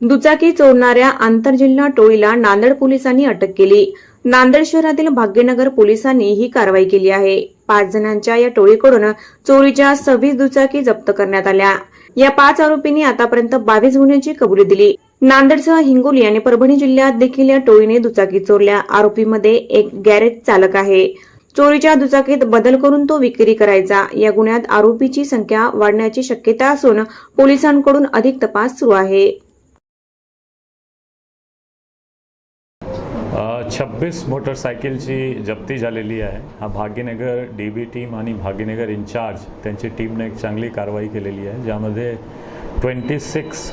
दुचाकी चोरणाऱ्या आंतरजिल्हा टोळीला नांदेड पोलिसांनी अटक केली. नांदेड शहरातील भाग्यनगर पोलिसांनी ही कारवाई केली आहे. पाच जणांच्या या टोळीकडून चोरीच्या सव्वीस दुचाकी जप्त करण्यात आल्या. या पाच आरोपींनी आतापर्यंत बावीस गुन्ह्यांची कबुली दिली. नांदेडसह हिंगोली आणि परभणी जिल्ह्यात देखील या टोळीने दुचाकी चोरल्या. आरोपीमध्ये एक गॅरेज चालक आहे. चोरीच्या दुचाकीत बदल करून तो विक्री करायचा. या गुन्ह्यात आरोपीची संख्या वाढण्याची शक्यता असून पोलिसांकडून अधिक तपास सुरू आहे. छब्बीस मोटरसायकलची जप्ती झालेली आहे. हा भाग्यनगर डी बी टीम आणि भाग्यनगर इन्चार्ज त्यांची टीमने एक चांगली कारवाई केलेली आहे. ज्यामध्ये ट्वेंटी सिक्स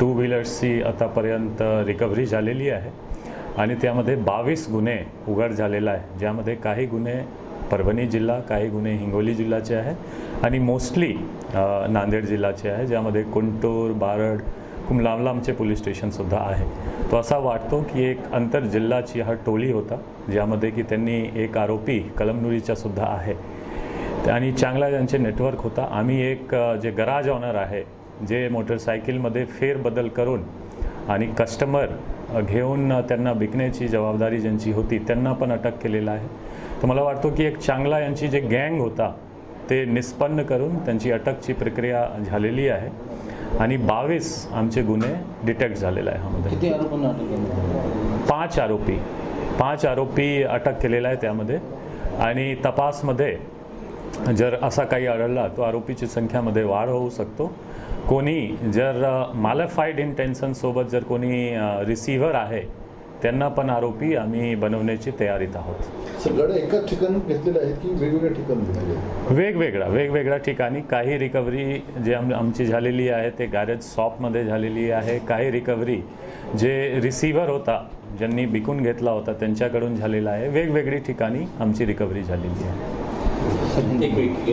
टू व्हीलर्सची आतापर्यंत रिकव्हरी झालेली आहे. आणि त्यामध्ये बावीस गुन्हे उघड झालेला आहे. ज्यामध्ये काही गुन्हे परभणी जिल्हा काही गुन्हे हिंगोली जिल्ह्याचे आहे. आणि मोस्टली नांदेड जिल्ह्याचे आहे. ज्यामध्ये कुंटूर बारड खूप लांब लांबचे पोलीस स्टेशनसुद्धा आहे. तो असा वाटतो की एक आंतरजिल्हाची हा टोळी होता ज्यामध्ये की त्यांनी एक आरोपी कलमनुरीचासुद्धा आहे. आणि चांगला त्यांचे नेटवर्क होता. आम्ही एक जे गराज ऑनर आहे जे मोटरसायकलमध्ये फेरबदल करून आणि कस्टमर घेऊन त्यांना विकण्याची जबाबदारी ज्यांची होती त्यांना पण अटक केलेला आहे. तर मला वाटतो की एक चांगला यांची जे गँग होता ते निष्पन्न करून त्यांची अटकची प्रक्रिया झालेली आहे. आणि बावीस आमचे गुन्हे डिटेक्ट झालेला आहे ह्यामध्ये? पाच आरोपी पाच आरोपी अटक केलेला आहे त्यामध्ये. आणि तपासमध्ये जर असा काही आढळला तो आरोपीची संख्यामध्ये वाढ होऊ शकतो. कोणी जर मालफाईड इंटेन्शनसोबत जर कोणी रिसिव्हर आहे त्यांना पण आरोपी आम्ही बनवण्याची तयारीत आहोत. सगळं एकाच ठिकाणी घेतलेले आहेत की वेगवेगळ्या ठिकाणी वेगवेगळ्या वेगवेगळ्या ठिकाणी. काही रिकव्हरी जे आम आमची झालेली आहे ते गॅरेज शॉपमध्ये झालेली आहे. काही रिकव्हरी जे रिसिव्हर होता ज्यांनी विकून घेतला होता त्यांच्याकडून झालेला आहे. वेगवेगळी ठिकाणी आमची रिकव्हरी झालेली आहे.